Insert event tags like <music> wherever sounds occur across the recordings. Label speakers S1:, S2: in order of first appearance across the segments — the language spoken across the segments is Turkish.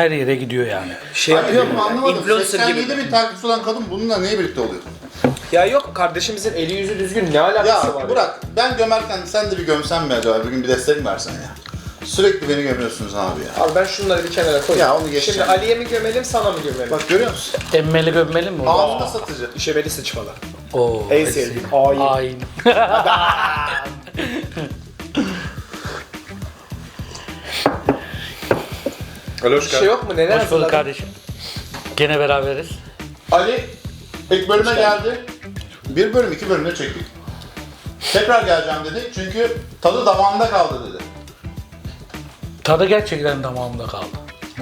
S1: her yere gidiyor yani.
S2: Şey
S3: benim
S2: mu?
S3: anlamadım.
S2: Influencer gibi.
S3: 87 bin takipçisi olan kadın bununla niye birlikte oluyor?
S2: Ya yok kardeşimizin eli yüzü düzgün ne alakası
S3: Ya
S2: var?
S3: Burak ben gömerken sen de bir gömsen mi acaba? Bir gün bir destek mi versen ya? Sürekli beni gömüyorsunuz abi ya.
S2: Abi ben şunları bir kenara koyayım.
S3: Ya onu geçeceğim.
S2: Şimdi Ali'ye mi gömelim sana mı gömelim?
S3: Bak görüyor musun?
S1: Emmeli gömmeli mi?
S3: Ağzında satıcı.
S2: İşemeli sıçmalar.
S1: Oo,
S2: En sevdiğim. Hain.
S1: Hain. <laughs>
S3: Alo hoş
S2: Bir şey yok mu? Neler
S1: Hoş bulduk
S2: hazırladın?
S1: kardeşim. Gene beraberiz.
S3: Ali ilk bölüme geldi. Bir bölüm, iki bölümde çektik. Tekrar geleceğim dedi çünkü tadı damağında kaldı dedi.
S1: Tadı gerçekten damağımda kaldı.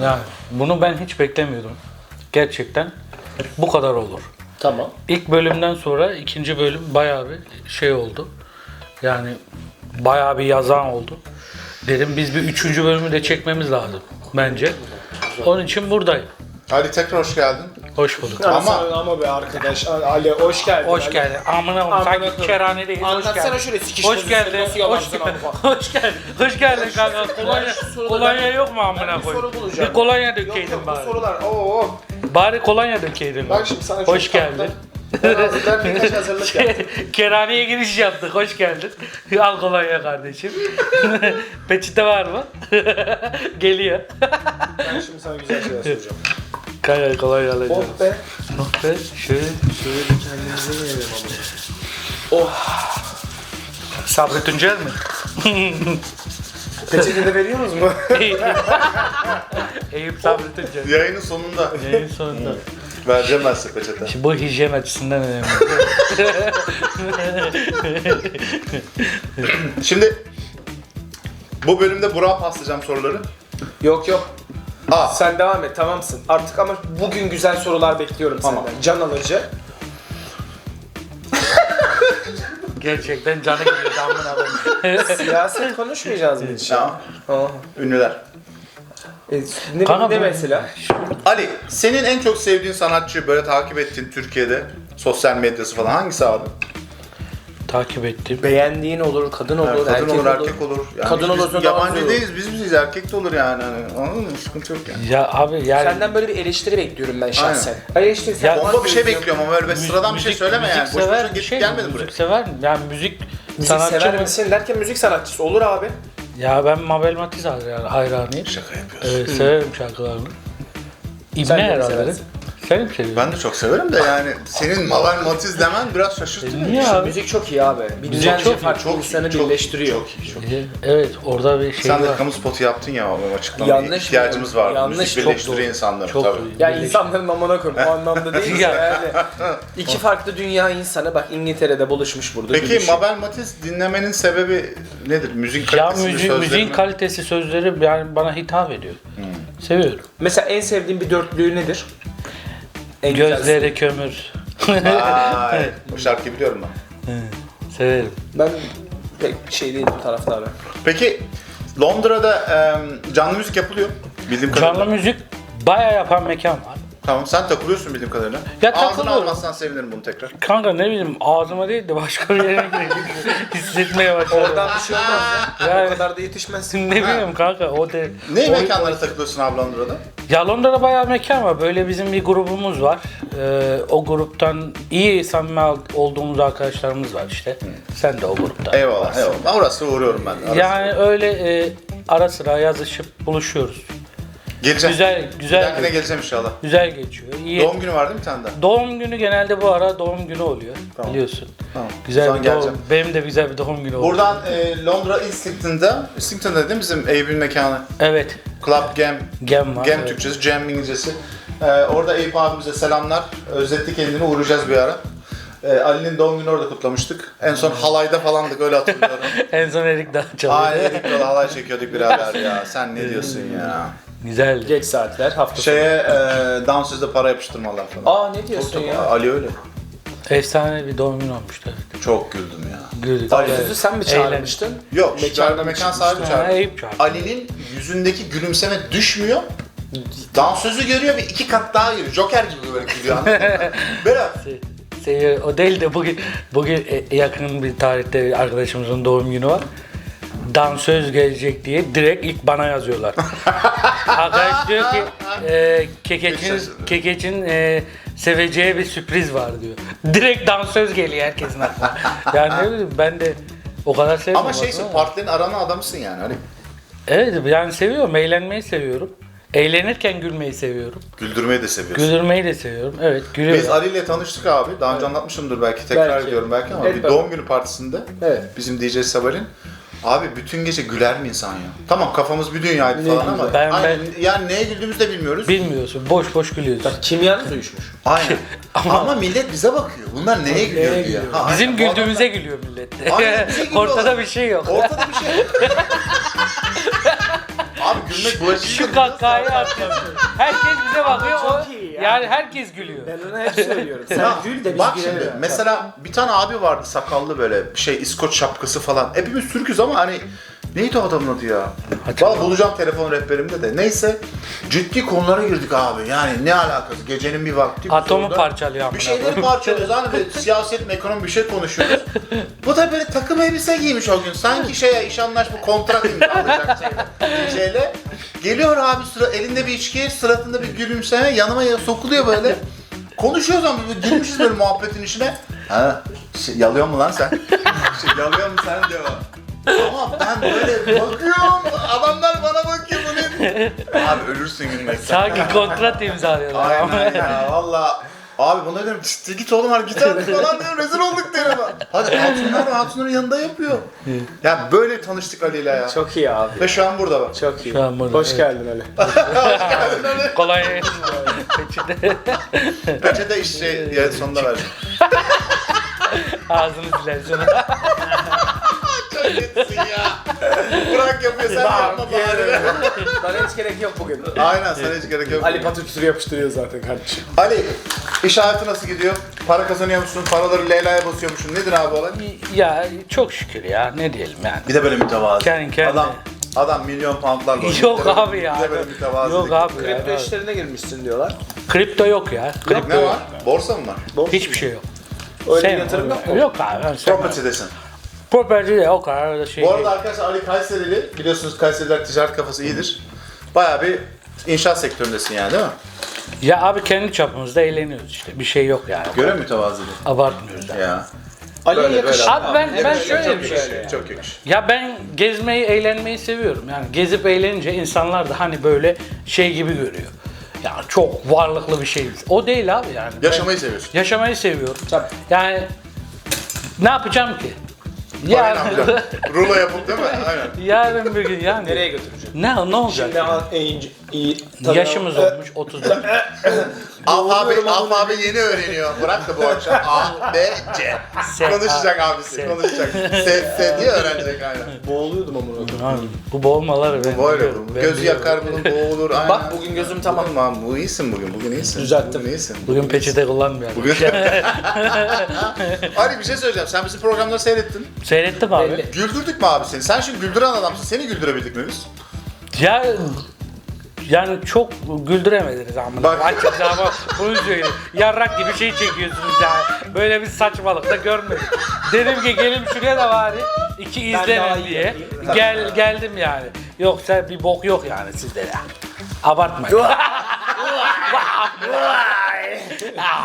S1: Yani bunu ben hiç beklemiyordum. Gerçekten bu kadar olur.
S2: Tamam.
S1: İlk bölümden sonra ikinci bölüm bayağı bir şey oldu. Yani bayağı bir yazan oldu. Dedim biz bir üçüncü bölümü de çekmemiz lazım bence. Onun için buradayım.
S3: Ali tekrar hoş geldin.
S1: Hoş bulduk.
S2: Ama,
S3: Ama-
S2: ama be arkadaş Ali hoş geldin.
S1: Hoş
S2: Ali.
S1: geldin. Amına koyayım.
S2: Amına
S1: Sanki
S2: koyayım.
S1: kerhanedeyiz. Hoş
S2: Anlatsana
S1: geldin.
S2: şöyle sikiş
S1: Hoş
S2: pozisyonu
S1: geldin.
S2: nasıl
S1: Hoş
S2: yalansın
S1: geldin. Hoş geldin. Hoş geldin kanka. Kolonya,
S2: şu soruları
S1: kolonya yok mu amına
S2: bir soru
S1: koyayım?
S2: bulacağım.
S1: Bir kolonya
S2: Yok
S1: dökeydin
S2: yok bu
S1: bari.
S2: sorular. Oo.
S1: Bari kolonya dökeydin.
S2: Bak şimdi sana
S1: Hoş geldin.
S2: tatlı. Ben hazırlar birkaç hazırlık yaptım.
S1: Kerhaneye giriş yaptık. Hoş geldin. <laughs> Al kolonya kardeşim. <laughs> Peçete var mı? <laughs> Geliyor.
S2: Ben şimdi sana güzel şeyler soracağım.
S1: Kanka kolonya alacağım.
S2: Oh be.
S1: Oh be. Şöyle.
S2: Şöyle bir kendimize yiyelim ama. Oh.
S1: Sabri Tuncel mi?
S2: Peçete de veriyor musunuz mu?
S1: Eyüp Sabri Tuncel.
S3: Yayının sonunda
S1: Yayın sonunda.
S3: Size peçete.
S1: Şimdi bu hijyen açısından önemli. <laughs>
S3: Şimdi bu bölümde Burak'a paslayacağım soruları.
S2: yok yok.
S3: Aa,
S2: Sen devam et tamamsın. Artık ama bugün güzel sorular bekliyorum
S3: Tamam.
S2: senden. Can alıcı. <laughs>
S1: Gerçekten canı gidiyor amına koyayım.
S2: Siyaset konuşmayacağız mı hiç? Aa.
S3: ünlüler.
S2: E, ne,
S1: Kanka
S2: ne
S1: bu-
S2: mesela?
S3: Ali, senin en çok sevdiğin sanatçı, böyle takip ettiğin Türkiye'de, sosyal medyası falan hangisi abi?
S1: Takip ettim.
S2: Beğendiğin olur, kadın olur,
S3: Yani kadın
S2: erkek
S3: olur, erkek olur. Yani
S2: Kadın
S3: biz
S2: olursa daha
S3: yabancı
S2: olur.
S3: değiliz, biz biziz, erkek de olur yani. Hani, anladın mı? Sıkıntı yok yani.
S1: Ya abi yani
S2: Senden böyle bir eleştiri bekliyorum ben şahsen. Eleştiri sen
S1: Ya-
S3: Bomba bir şey bekliyorum ama öyle sıradan bir şey söyleme yani. Boş
S1: sever
S3: boşuna
S1: bir
S3: gidip
S1: şey mi?
S3: gelmedim buraya.
S1: Müzik sever mi? Yani müzik,
S2: Müzik
S1: sanatçı
S2: sever
S1: mı?
S2: misin derken müzik sanatçısı olur abi.
S1: Ya ben Mabel Matiz hayran- hayranıyım.
S3: Şaka yapıyorsun.
S1: Evet, severim şarkılarını. İbne herhalde.
S2: seversin?
S1: Sen seviyorsun?
S3: Ben de çok severim de yani senin Mabel Matiz demen biraz şaşırttı beni.
S1: Niye abi?
S2: Müzik çok iyi abi. Binlerce
S1: çok iyi,
S2: farklı
S3: Çok
S2: insanı
S3: çok
S2: birleştiriyor.
S3: Çok iyi, çok iyi.
S1: Ee, Evet orada bir şey
S3: Sen de
S1: var.
S3: kamu spotu yaptın ya o açıklamaya
S2: Yanlış
S3: ihtiyacımız
S2: mı?
S3: var.
S2: Yanlış,
S3: Müzik
S2: çok
S3: birleştiriyor
S1: doğru.
S3: insanları
S1: Çok
S3: tabii.
S1: doğru.
S2: Ya
S1: Birleşik.
S2: insanların amına koyayım o anlamda değil
S1: Ya. <laughs>
S2: yani. İki farklı dünya insanı bak İngiltere'de buluşmuş burada.
S3: Peki
S2: birleşiyor.
S3: Mabel Matiz dinlemenin sebebi nedir? Müzik
S1: Ya
S3: kalitesi mi,
S1: müzik,
S3: sözleri
S1: müziğin
S3: mi?
S1: kalitesi sözleri yani bana hitap ediyor.
S3: Hmm.
S1: Seviyorum.
S2: Mesela en sevdiğin bir dörtlüğü nedir? En güzel
S1: Gözleri kömür.
S3: Vay, o şarkıyı biliyorum ben.
S1: Severim.
S2: Ben pek şey değilim taraftarı.
S3: Peki Londra'da em, canlı müzik yapılıyor bildiğim kadarıyla.
S1: Canlı müzik bayağı yapan mekan var.
S3: Tamam sen takılıyorsun bildiğim kadarıyla.
S1: Ya takılıyorum.
S3: almazsan sevinirim bunu tekrar.
S1: Kanka ne bileyim ağzıma değil de başka bir yere <laughs> hissetmeye başladım.
S2: Oradan bir şey olmaz ya.
S1: Yani-
S2: O kadar da yetişmezsin. <laughs>
S1: ne bileyim kanka o de...
S3: Ne
S1: o-
S3: mekanlara takılıyorsun abi Londra'da?
S1: Ya Londra'da bayağı mekan var. Böyle bizim bir grubumuz var. Ee, o gruptan iyi samimi al- olduğumuz arkadaşlarımız var işte. Sen de o grupta.
S3: Eyvallah eyvallah. Orası uğruyorum ben. Arası.
S1: Yani öyle e, ara sıra yazışıp buluşuyoruz.
S3: Geleceğim.
S1: Güzel
S3: Bir
S1: güzel
S3: dahakine geleceğim inşallah.
S1: güzel geçiyor. İyi.
S3: Doğum günü var değil mi bir tane daha?
S1: Doğum günü genelde bu ara doğum günü oluyor.
S3: Tamam.
S1: Biliyorsun.
S3: Tamam.
S1: Güzel bir
S3: geleceğim.
S1: doğum. Benim de güzel bir doğum günü oldu.
S3: Buradan e, Londra Islington'da, Islington'da değil mi bizim Eyüp'ün mekanı?
S1: Evet.
S3: Club Gem.
S1: Gem var.
S3: Gem
S1: evet.
S3: Türkçesi, Cem İngilizcesi. E, orada Eyüp abimize selamlar. Özletti kendini, uğrayacağız bir ara. E, Ali'nin doğum günü orada kutlamıştık. En son halayda falandık öyle hatırlıyorum. <laughs>
S1: En son Erik daha çalıyor.
S3: Ailelik böyle halay çekiyorduk birader ya. Sen ne diyorsun ya?
S1: Güzeldi.
S2: Geç saatler hafta sonu.
S3: Şeye e, dansözde para yapıştırmalar falan.
S2: Aa ne diyorsun ya?
S3: Ali öyle.
S1: Efsane bir doğum günü olmuştu.
S3: Çok güldüm ya.
S1: Güldük.
S3: Ali
S2: Sözü sen mi çağırmıştın?
S3: Yok, mekan, mekan sahibi
S1: Ha,
S3: çağırdı.
S1: Eyüp çağırdı.
S3: Ali'nin yüzündeki gülümseme düşmüyor. Dansözü görüyor ve iki kat daha giriyor. Joker gibi böyle gidiyor anladın mı? <laughs> Böyle
S1: Seviyor. O değil de bugün bugün e, yakın bir tarihte arkadaşımızın doğum günü var. Dansöz gelecek diye direkt ilk bana yazıyorlar. <laughs> Arkadaş diyor ki e, kekeçin, kekeçin e, seveceği bir sürpriz var diyor. Direkt dansöz geliyor herkesin aklına. Yani ne bileyim ben de o kadar sevmiyorum.
S3: Ama şeysin
S1: aslında.
S3: partilerin aranan adamısın yani. Hani
S1: Evet yani seviyorum. Eğlenmeyi seviyorum. Eğlenirken gülmeyi seviyorum.
S3: güldürmeyi de seviyorsun.
S1: Güldürmeyi de seviyorum. Evet gülüyorum.
S3: Biz Ali ile tanıştık abi. Daha önce anlatmışımdır belki. Tekrar
S2: Belki.
S3: ediyorum belki ama bir doğum günü partisinde
S2: Evet.
S3: bizim DJ Sabal'in Abi bütün gece güler mi insan ya? Tamam kafamız bir dünyaydı
S2: Ne
S3: falan ama
S1: Ben-
S3: aynen, yani neye güldüğümüzü de bilmiyoruz.
S1: Bilmiyorsun. Boş boş gülüyorsun.
S2: Kimyanız uyuşmuş. <laughs>
S3: Aynen. <laughs> ama, millet bize bakıyor. Bunlar neye gülüyor diye.
S2: gülüyor?
S3: Ha,
S1: Bizim
S3: aynen. Bu
S1: güldüğümüze gülüyor millet.
S3: Aynen, bize <laughs> gülüyorlar.
S1: Ortada bir şey yok.
S3: Ortada bir şey yok. Abi gülmek bulaşıcı.
S1: Şu kahkahayı atıyorsun. Herkes bize bakıyor.
S2: çok
S1: o-
S2: iyi ya.
S1: yani herkes gülüyor.
S2: Ben ona hep söylüyorum. Sen gül de biz
S3: bak şimdi mesela bir tane abi vardı sakallı böyle şey İskoç şapkası falan. Hepimiz Türk'üz ama hani neydi o adamın adı ya? Valla bulacağım telefon rehberimde de. Neyse ciddi konulara girdik abi. Yani ne alakası? Gecenin bir vakti.
S1: Atomu parçalıyor
S3: Bir şeyleri parçalıyoruz hani böyle siyaset, ekonomi bir şey konuşuyoruz. Bu da böyle takım elbise giymiş o gün. Sanki şeye iş anlaşma kontrat imzalayacak <laughs> şeyle. şeyle. Geliyor abi sıra elinde bir içki, suratında bir gülümseme yanıma ya- sokuluyor böyle. Konuşuyoruz ama böyle girmişiz böyle muhabbetin içine. Ha, şey, yalıyor mu lan sen? <laughs> Şey, yalıyor mu sen diyor. Ama ben böyle bakıyorum, adamlar bana bakıyor bu ne? Abi ölürsün gülmekten.
S1: Sanki kontrat imzalıyorlar.
S3: Aynen ya valla. Abi buna diyorum "Çıt, git oğlum hadi git artık falan diyorum rezil olduk derim. <laughs> Hadi hatunlar da hatunların yanında yapıyor. ya böyle tanıştık Ali ile ya.
S2: Çok iyi abi.
S3: Ve şu an burada bak.
S2: Çok iyi.
S1: Şu an burada,
S2: Hoş
S1: evet.
S2: geldin Ali. <laughs>
S1: Kolay gelsin. Peçete. <laughs>
S3: Peçete iş şey ya, sonunda vereceğim.
S1: Ağzını siler
S3: netsin ya. Burak yapıyor sen yapma bari.
S2: Bana hiç gerek yok bugün.
S3: Aynen sana hiç gerek yok.
S2: Ali patır kütür yapıştırıyor zaten kardeşim.
S3: Ali iş hayatı nasıl gidiyor? Para kazanıyor musun? Paraları Leyla'ya basıyormuşsun. Nedir abi olay?
S1: ya çok şükür ya ne diyelim yani.
S3: Bir de böyle mütevazı.
S1: Kendi kendine.
S3: Adam, adam milyon poundlarla oynuyor.
S1: Yok
S3: Bir de böyle-
S1: abi ya.
S3: Bir de böyle mütevazi.
S1: Yok abi ya.
S2: Kripto işlerine girmişsin diyorlar.
S1: Kripto yok ya. Kripto
S3: Ne
S1: yok.
S3: var? Borsa mı var?
S1: Hiçbir şey yok.
S2: Öyle
S1: Sevmem
S2: yatırım yok mu?
S1: Yok abi. ben sevmem.
S3: Property'desin.
S1: Property de o kadar da şey
S3: Bu
S1: değil.
S3: arada arkadaşlar Ali Kayserili, biliyorsunuz Kayseriler ticaret kafası iyidir. Bayağı bir inşaat sektöründesin yani değil mi?
S1: Ya abi kendi çapımızda eğleniyoruz işte. Bir şey yok yani.
S3: Göre mütevazı
S1: Abartmıyoruz yani.
S3: Ya.
S2: Ali'ye
S3: Böyle,
S2: yakışır.
S3: böyle.
S1: Abi ben ben
S3: Yakışır,
S1: şöyle
S3: çok
S1: bir şey.
S3: yakışır, Çok yakışır.
S1: Ya ben gezmeyi, eğlenmeyi seviyorum. Yani gezip eğlenince insanlar da hani böyle şey gibi görüyor. Ya çok varlıklı bir şey. O değil abi yani. Ben
S3: Yaşamayı seviyorsun.
S1: yaşamayı seviyorum.
S2: Tabii.
S1: Yani ne yapacağım ki?
S3: Ne
S1: Yarın,
S3: yapacaksın? Rulo yapıp değil mi? Aynen.
S1: yarın bir gün yani.
S2: Nereye götüreceksin?
S1: Ne ne olacak?
S2: Şimdi ama en iyi
S1: Yaşımız olmuş 34. <laughs>
S3: Alfabe, alfabe yeni öğreniyor. Bırak da bu akşam A, B, C.
S1: S,
S3: Konuşacak abisi, konuşacak. <laughs> S, S diye öğrenecek aynen.
S2: Boğuluyordum ama orada.
S1: Abi, bu boğulmaları ben
S3: Böyle
S1: biliyorum,
S3: bu.
S1: ben
S3: Gözü
S1: biliyorum.
S3: yakar bunun boğulur. Aynen.
S2: Bak bugün gözüm tamam.
S3: Tamam, bu iyisin bugün. Bugün iyisin.
S2: Düzelttim.
S3: Bugün iyisin.
S1: Bugün peçete kullanmıyorum.
S3: Bugün... <laughs> <laughs> Ali bir şey söyleyeceğim. Sen bizim programları seyrettin.
S1: Seyrettim abi.
S2: Belli.
S3: Güldürdük mü abi seni? Sen şimdi güldüren adamsın. Seni güldürebildik mi biz?
S1: Ya yani çok güldüremediniz amına.
S3: Bak.
S1: Açıkça ama bunu söyleyeyim. Yarrak gibi şey çekiyorsunuz ya. Böyle bir saçmalık da görmedim. Dedim ki gelin şuraya da bari iki izlenin diye. Gel geldim yani. Yoksa bir bok yok yani sizde ya. Abartmayın.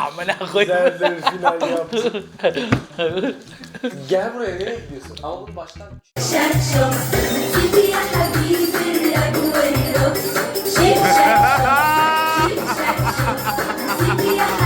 S1: Amına koyayım.
S2: Benzer final yaptı. Gel buraya nereye gidiyorsun? Ama bunu baştan
S4: 哈哈哈哈哈哈哈哈